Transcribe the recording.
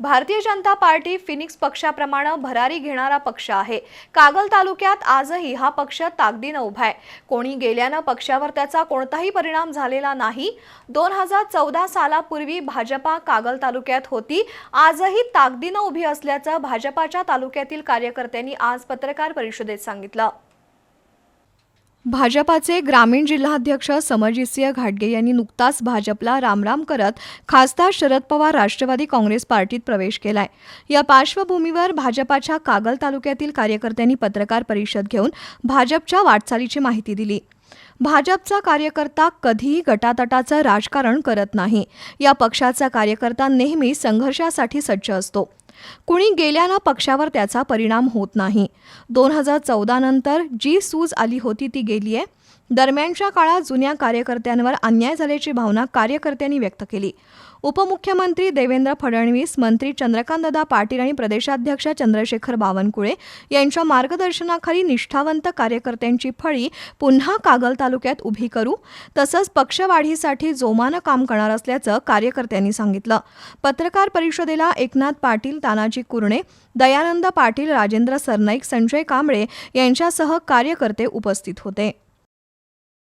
Bharatiya Janata party Phoenix पक्षाप्रमाणे भरारी घेणारा पक्ष आहे. कागल तालुक्यात आजही हा पक्ष ताकदीनं उभा आहे. कोणी गेल्यानं पक्षावर त्याचा कोणताही परिणाम झालेला नाही. दोन हजार चौदा सालापूर्वी भाजपा कागल तालुक्यात होती. आजही ताकदीनं उभी असल्याचं भाजपाच्या तालुक्यातील कार्यकर्त्यांनी आज पत्रकार परिषदेत सांगितलं. भाजपाचे ग्रामीण जिल्हाध्यक्ष समरजितसिंह घाटगे यांनी नुकताच भाजपला रामराम करत खासदार शरद पवार राष्ट्रवादी काँग्रेस पार्टीत प्रवेश केलाय. या पार्श्वभूमीवर भाजपाच्या कागल तालुक्यातील कार्यकर्त्यांनी पत्रकार परिषद घेऊन भाजपच्या वाटचालीची माहिती दिली. भाजपचा कार्यकर्ता कधीही गटातटाचं राजकारण करत नाही. या पक्षाचा कार्यकर्ता नेहमी संघर्षासाठी सज्ज असतो. कुणी गेल्यानं पक्षावर त्याचा परिणाम होत नाही. दोन हजार चौदा नंतर जी सूज आली होती ती गेली आहे दरम्यानच्या काळात जुन्या कार्यकर्त्यांवर अन्याय झाल्याची भावना कार्यकर्त्यांनी व्यक्त केली. उपमुख्यमंत्री देवेंद्र फडणवीस मंत्री चंद्रकांतदादा पाटील आणि प्रदेशाध्यक्ष चंद्रशेखर बावनकुळे यांच्या मार्गदर्शनाखाली निष्ठावंत कार्यकर्त्यांची फळी पुन्हा कागल तालुक्यात उभी करू तसंच पक्षवाढीसाठी जोमानं काम करणार असल्याचं कार्यकर्त्यांनी सांगितलं. पत्रकार परिषदेला एकनाथ पाटील तानाजी कुरणे दयानंद पाटील राजेंद्र सरनाईक संजय कांबळे यांच्यासह कार्यकर्ते उपस्थित होते.